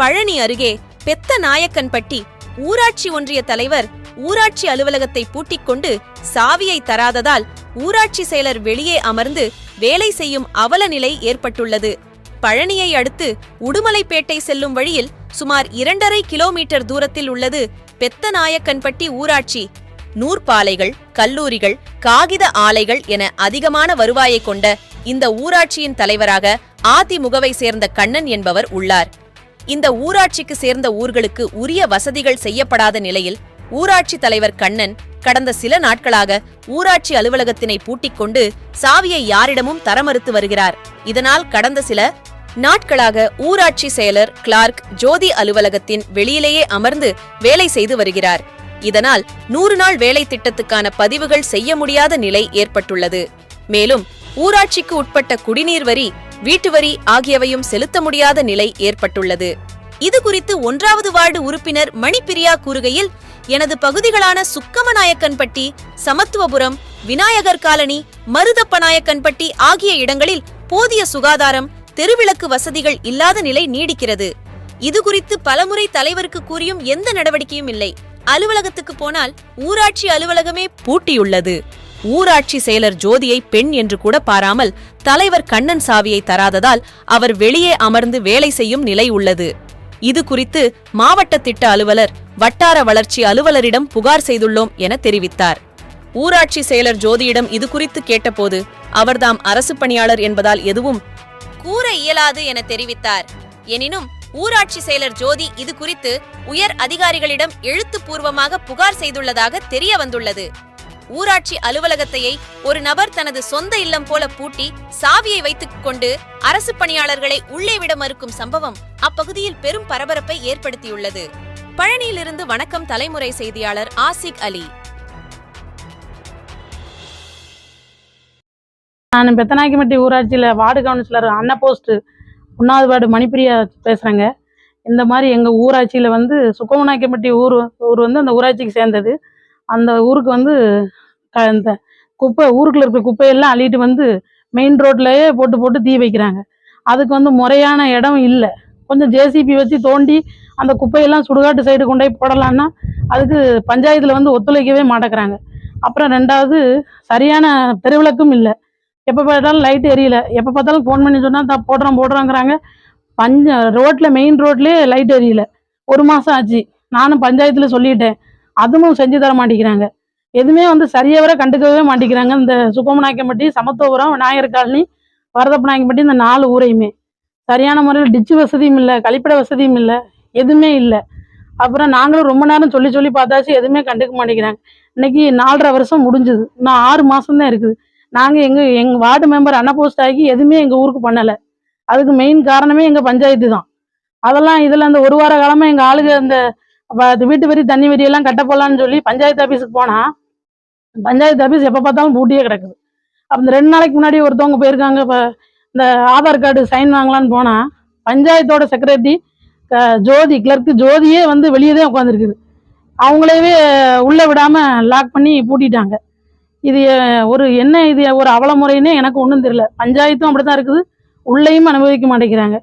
பழனி அருகே பெத்த நாயக்கன்பட்டி ஊராட்சி ஒன்றிய தலைவர் ஊராட்சி அலுவலகத்தை பூட்டிக் கொண்டு சாவியை தராததால் ஊராட்சி செயலர் வெளியே அமர்ந்து வேலை செய்யும் அவல நிலை ஏற்பட்டுள்ளது. பழனியை அடுத்து உடுமலைப்பேட்டை செல்லும் வழியில் சுமார் இரண்டரை கிலோமீட்டர் தூரத்தில் உள்ளது பெத்தநாயக்கன்பட்டி ஊராட்சி. நூற்பாலைகள் கல்லூரிகள் காகித ஆலைகள் என அதிகமான வருவாயை கொண்ட இந்த ஊராட்சியின் தலைவராக அதிமுகவை சேர்ந்த கண்ணன் என்பவர் உள்ளார். இந்த ஊராட்சிக்கு சேர்ந்த ஊர்களுக்கு உரிய வசதிகள் செய்யப்படாத நிலையில் ஊராட்சி தலைவர் கண்ணன் கடந்த சில நாட்களாக ஊராட்சி அலுவலகத்தினை பூட்டிக் கொண்டு சாவியை யாரிடமும் தர மறுத்து வருகிறார். இதனால் கடந்த சில நாட்களாக ஊராட்சி செயலர் கிளார்க் ஜோதி அலுவலகத்தின் வெளியிலேயே அமர்ந்து வேலை செய்து வருகிறார். இதனால் நூறு நாள் வேலை திட்டத்துக்கான பதிவுகள் செய்ய முடியாத நிலை ஏற்பட்டுள்ளது. மேலும் ஊராட்சிக்கு உட்பட்ட குடிநீர் வரி வீட்டு வரி ஆகியவையும் செலுத்த முடியாத நிலை ஏற்பட்டுள்ளது. இது குறித்து ஒன்றாவது வார்டு உறுப்பினர் மணிப்பிரியா கூறுகையில் எனது பகுதிகளான சுக்கமநாயக்கன்பட்டி சமத்துவபுரம் விநாயகர் காலனி மருதப்பநாயக்கன்பட்டி ஆகிய இடங்களில் போதிய சுகாதாரம் தெருவிளக்கு வசதிகள் இல்லாத நிலை நீடிக்கிறது. இது குறித்து பலமுறை தலைவருக்கு கூறியும் எந்த நடவடிக்கையும் இல்லை. அலுவலகத்துக்கு போனால் ஊராட்சி அலுவலகமே பூட்டியுள்ளது. ஊராட்சி செயலர் ஜோதியை பெண் என்று கூட பாராமல் தலைவர் கண்ணன் சாவியை தராததால் அவர் வெளியே அமர்ந்து வேலை செய்யும் நிலை உள்ளது. இது குறித்து மாவட்ட திட்ட அலுவலர் வட்டார வளர்ச்சி அலுவலரிடம் புகார் செய்துள்ளோம் என தெரிவித்தார். ஊராட்சி செயலர் ஜோதியிடம் இது குறித்து கேட்டபோது அவர்தாம் அரசு பணியாளர் என்பதால் எதுவும் கூற இயலாது என தெரிவித்தார். எனினும் ஊராட்சி செயலர் ஜோதி இது குறித்து உயர் அதிகாரிகளிடம் எழுத்துப்பூர்வமாக புகார் செய்துள்ளதாக தெரிய வந்துள்ளது ஊராட்சி அலுவலகத்தையை ஒரு நபர் தனது சொந்த இல்லம் போல பூட்டி சாவியை வைத்துக் கொண்டு அரசு பணியாளர்களை உள்ளே விட மறுக்கும் சம்பவம் அப்பகுதியில் பெரும் பரபரப்பை ஏற்படுத்தியுள்ளது. பழனியிலிருந்து வணக்கம் தலைமுறை செய்தியாளர் ஆசிக் அலி. நான் பெத்தநாயக்கம்பட்டி ஊராட்சியில் வார்டு கவுன்சிலர் அன்ன போஸ்ட் ஒன்றாவது வார்டு மணிப்பிரியா பேசுகிறேங்க இந்த மாதிரி எங்கள் ஊராட்சியில் வந்து சுக்கமநாயக்கம்பட்டி ஊர் ஊர் வந்து அந்த ஊராட்சிக்கு சேர்ந்தது. அந்த ஊருக்கு வந்து க இந்த குப்பை ஊருக்குள்ள இருக்க குப்பையெல்லாம் அள்ளிட்டு வந்து மெயின் ரோட்லயே போட்டு போட்டு தீ வைக்கிறாங்க. அதுக்கு வந்து முறையான இடம் இல்லை. கொஞ்சம் ஜேசிபி வச்சு தோண்டி அந்த குப்பையெல்லாம் சுடுகாட்டு சைடு கொண்டு போய் போடலான்னா அதுக்கு பஞ்சாயத்தில் வந்து ஒத்துழைக்கவே மாட்டேங்கிறாங்க. அப்புறம் ரெண்டாவது சரியான தெருவிளக்கும் இல்லை. எப்போ பார்த்தாலும் லைட் எரியல. எப்போ பார்த்தாலும் ஃபோன் பண்ணி சொன்னால் தான் போடுறோம் போடுறோங்கிறாங்க. பஞ்ச ரோட்டில் மெயின் ரோட்லேயே லைட் எரியல. ஒரு மாதம் ஆச்சு. நானும் பஞ்சாயத்தில் சொல்லிட்டேன். அதுவும் செஞ்சு தர மாட்டேங்கிறாங்க. எதுவுமே வந்து சரியவரை கண்டுக்கவே மாட்டேங்கிறாங்க. இந்த சுப்பமநாயக்கம்பட்டி சமத்துவபுரம் விநாயகர் காலனி வரதப்பநாயக்கம்பட்டி இந்த நாலு ஊரையுமே. சரியான முறையில் டிச்சு வசதியும் இல்லை கழிப்பிட வசதியும் இல்லை எதுவுமே இல்லை. அப்புறம் நாங்களும் ரொம்ப நேரம் சொல்லி சொல்லி பார்த்தாச்சு எதுவுமே கண்டுக்க மாட்டேங்கிறாங்க. இன்னைக்கு நாலரை வருஷம் முடிஞ்சுது. இன்னும் ஆறு மாதம் தான் இருக்குது. நாங்கள் எங்கள் எங்கள் வார்டு மெம்பர் அன்னபோஸ்ட் ஆகி எதுவுமே எங்கள் ஊருக்கு பண்ணலை. அதுக்கு மெயின் காரணமே எங்கள் பஞ்சாயத்து தான் அதெல்லாம் இதில் அந்த ஒரு வார காலமாக எங்கள் ஆளுங்க அந்த அப்ப அது வீட்டு வரி தண்ணி வரி எல்லாம் கட்ட போகலான்னு சொல்லி பஞ்சாயத்து ஆஃபீஸுக்கு போனால் பஞ்சாயத்து ஆஃபீஸ் எப்போ பார்த்தாலும் பூட்டியே கிடக்குது. அப்போ இந்த ரெண்டு நாளைக்கு முன்னாடி ஒருத்தவங்க போயிருக்காங்க இப்போ இந்த ஆதார் கார்டு சைன் வாங்கலான்னு போனால் பஞ்சாயத்தோட செக்ரட்டரி ஜோதி கிளர்க்கு ஜோதியே வந்து வெளியே தான் உட்காந்துருக்குது அவங்களவே உள்ளே விடாமல் லாக் பண்ணி பூட்டிட்டாங்க. இது ஒரு என்ன இது ஒரு அவல முறைன்னே எனக்கு ஒன்றும் தெரியல. பஞ்சாயத்தும் அப்படி தான் இருக்குது. உள்ளேயும் அனுபவிக்க மாட்டேங்கிறாங்க.